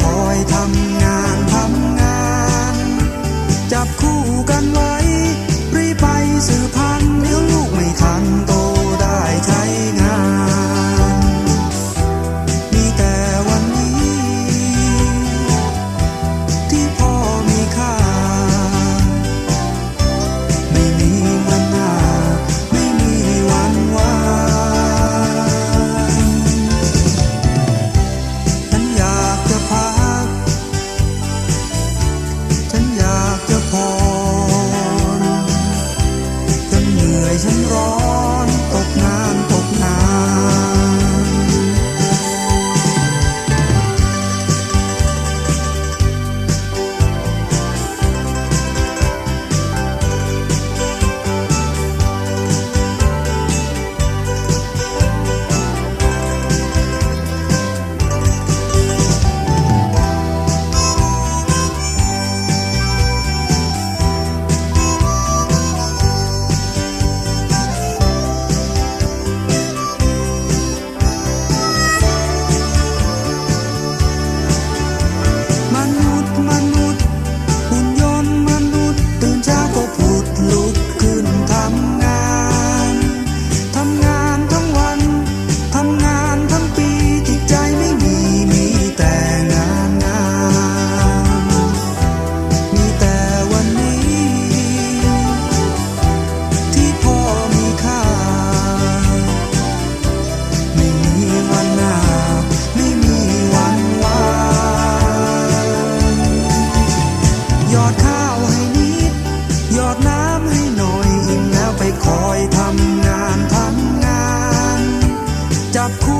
คอยทำ ให้ฉันรอ หยอดข้าวให้นิด หยอดน้ำให้หน่อยอิ่มแล้วไปคอยทำงานทำงาน จับคู่